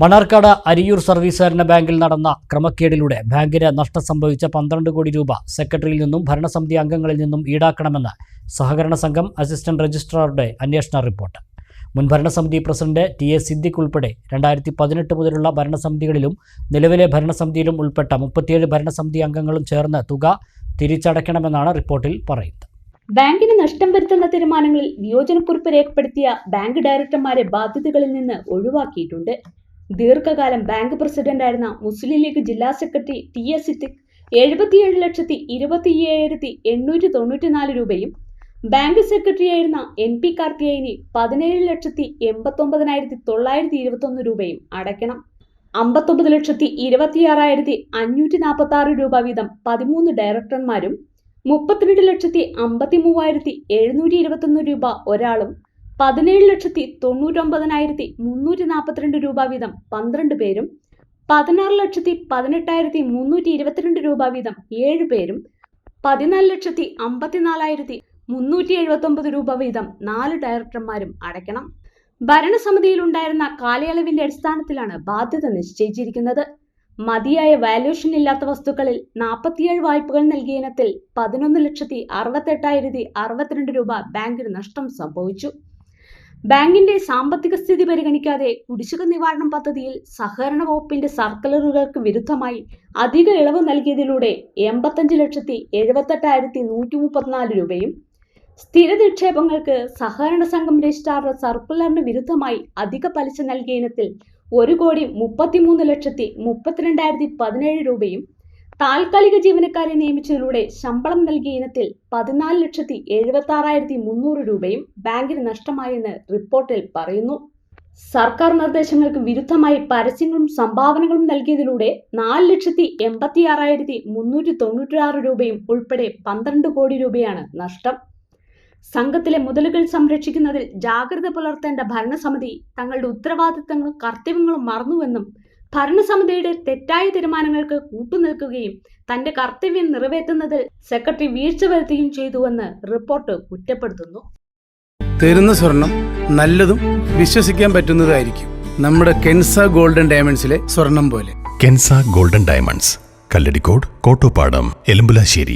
Mannarkkad Ariyur service ബാങ്കിൽ നടന്ന ക്രമക്കേടിലൂടെ ബാങ്കിന് നഷ്ടം സംഭവിച്ച പന്ത്രണ്ട് കോടി രൂപ സെക്രട്ടറിയിൽ നിന്നും ഭരണസമിതി അംഗങ്ങളിൽ നിന്നും ഈടാക്കണമെന്ന് സഹകരണ സംഘം അസിസ്റ്റന്റ് രജിസ്ട്രാറുടെ അന്വേഷണ റിപ്പോർട്ട്. മുൻ ഭരണസമിതി പ്രസിഡന്റ് ടി എ സിദ്ദിഖ് ഉൾപ്പെടെ രണ്ടായിരത്തി പതിനെട്ട് മുതലുള്ള ഭരണസമിതികളിലും നിലവിലെ ഭരണസമിതിയിലും ഉൾപ്പെട്ട മുപ്പത്തിയേഴ് ഭരണസമിതി അംഗങ്ങളും ചേർന്ന് തുക തിരിച്ചടയ്ക്കണമെന്നാണ് റിപ്പോർട്ടിൽ പറയുന്നത്. ബാങ്കിന് നഷ്ടം വരുത്തുന്ന തീരുമാനങ്ങളിൽ വിയോജനക്കുറിപ്പ് രേഖപ്പെടുത്തിയ ബാങ്ക് ഡയറക്ടർമാരെ ബാധ്യതകളിൽ നിന്ന് ഒഴിവാക്കിയിട്ടുണ്ട്. ദീർഘകാലം ബാങ്ക് പ്രസിഡന്റായിരുന്ന മുസ്ലിം ലീഗ് ജില്ലാ സെക്രട്ടറി ടി എസ് സിദ്ദിഖ് എഴുപത്തിയേഴ് ലക്ഷത്തി ഇരുപത്തി അയ്യായിരത്തി എണ്ണൂറ്റി തൊണ്ണൂറ്റിനാല് രൂപയും ബാങ്ക് സെക്രട്ടറിയായിരുന്ന എൻ പി കാർത്തിയായിനി പതിനേഴ് ലക്ഷത്തി എൺപത്തൊമ്പതിനായിരത്തി തൊള്ളായിരത്തി ഇരുപത്തൊന്ന് രൂപയും അടയ്ക്കണം. അമ്പത്തൊമ്പത് ലക്ഷത്തി ഇരുപത്തിയാറായിരത്തി അഞ്ഞൂറ്റി നാൽപ്പത്തി ആറ് രൂപ വീതം പതിമൂന്ന് ഡയറക്ടർമാരും മുപ്പത്തിരണ്ട് ലക്ഷത്തി അമ്പത്തി മൂവായിരത്തി എഴുന്നൂറ്റി ഇരുപത്തൊന്ന് രൂപ ഒരാളും പതിനേഴ് ലക്ഷത്തി തൊണ്ണൂറ്റൊമ്പതിനായിരത്തി മുന്നൂറ്റി നാൽപ്പത്തിരണ്ട് രൂപ വീതം പന്ത്രണ്ട് പേരും പതിനാറ് ലക്ഷത്തി പതിനെട്ടായിരത്തി മുന്നൂറ്റി ഇരുപത്തിരണ്ട് രൂപ വീതം ഏഴ് പേരും പതിനാല് ലക്ഷത്തി അമ്പത്തിനാലായിരത്തി മുന്നൂറ്റി എഴുപത്തൊമ്പത് രൂപ വീതം നാല് ഡയറക്ടർമാരും അടയ്ക്കണം. ഭരണസമിതിയിലുണ്ടായിരുന്ന കാലയളവിന്റെ അടിസ്ഥാനത്തിലാണ് ബാധ്യത നിശ്ചയിച്ചിരിക്കുന്നത്. മതിയായ വാല്യൂഷൻ ഇല്ലാത്ത വസ്തുക്കളിൽ നാൽപ്പത്തിയേഴ് വായ്പകൾ നൽകിയ ഇനത്തിൽ പതിനൊന്ന് ലക്ഷത്തി അറുപത്തെട്ടായിരത്തി അറുപത്തിരണ്ട് രൂപ ബാങ്കിന് നഷ്ടം സംഭവിച്ചു. ബാങ്കിന്റെ സാമ്പത്തിക സ്ഥിതി പരിഗണിക്കാതെ കുടിശ്ശിക നിവാരണം പദ്ധതിയിൽ സഹകരണ വകുപ്പിന്റെ സർക്കുലറുകൾക്ക് വിരുദ്ധമായി അധിക ഇളവ് നൽകിയതിലൂടെ എൺപത്തഞ്ച് ലക്ഷത്തി എഴുപത്തെട്ടായിരത്തി നൂറ്റി മുപ്പത്തിനാല് രൂപയും സ്ഥിര നിക്ഷേപങ്ങൾക്ക് സഹകരണ സംഘം രജിസ്ട്രാറുടെ സർക്കുലറിന് വിരുദ്ധമായി അധിക പലിശ നൽകിയ ഇനത്തിൽ ഒരു കോടി മുപ്പത്തിമൂന്ന് ലക്ഷത്തി മുപ്പത്തിരണ്ടായിരത്തി പതിനേഴ് രൂപയും താൽക്കാലിക ജീവനക്കാരെ നിയമിച്ചതിലൂടെ ശമ്പളം നൽകിയ ഇനത്തിൽ പതിനാല് ലക്ഷത്തി എഴുപത്തി ആറായിരത്തി മുന്നൂറ് രൂപയും ബാങ്കിന് നഷ്ടമായെന്ന് റിപ്പോർട്ടിൽ പറയുന്നു. സർക്കാർ നിർദ്ദേശങ്ങൾക്ക് വിരുദ്ധമായി പരസ്യങ്ങളും സംഭാവനകളും നൽകിയതിലൂടെ നാല് ലക്ഷത്തി എൺപത്തി ആറായിരത്തി മുന്നൂറ്റി തൊണ്ണൂറ്റി ആറ് രൂപയും ഉൾപ്പെടെ പന്ത്രണ്ട് കോടി രൂപയാണ് നഷ്ടം. സംഘത്തിലെ മുതലുകൾ സംരക്ഷിക്കുന്നതിൽ ജാഗ്രത പുലർത്തേണ്ട ഭരണസമിതി തങ്ങളുടെ ഉത്തരവാദിത്തങ്ങളും കർത്തവ്യങ്ങളും മറന്നുവെന്നും ഭരണസമിതിയുടെ തെറ്റായ തീരുമാനങ്ങൾക്ക് കൂട്ടുനിൽക്കുകയും തന്റെ കർത്തവ്യം നിറവേറ്റുന്നതിൽ സെക്രട്ടറി വീഴ്ച വരുത്തുകയും ചെയ്തുവെന്ന് റിപ്പോർട്ട് കുറ്റപ്പെടുത്തുന്നു. തരുന്ന സ്വർണം നല്ലതും വിശ്വസിക്കാൻ പറ്റുന്നതായിരിക്കും. നമ്മുടെ കെൻസ ഗോൾഡൻ ഡയമണ്ട്സിലെ സ്വർണം പോലെ. Kensa golden diamonds. Kalladikode Kottopadam Elambulassery.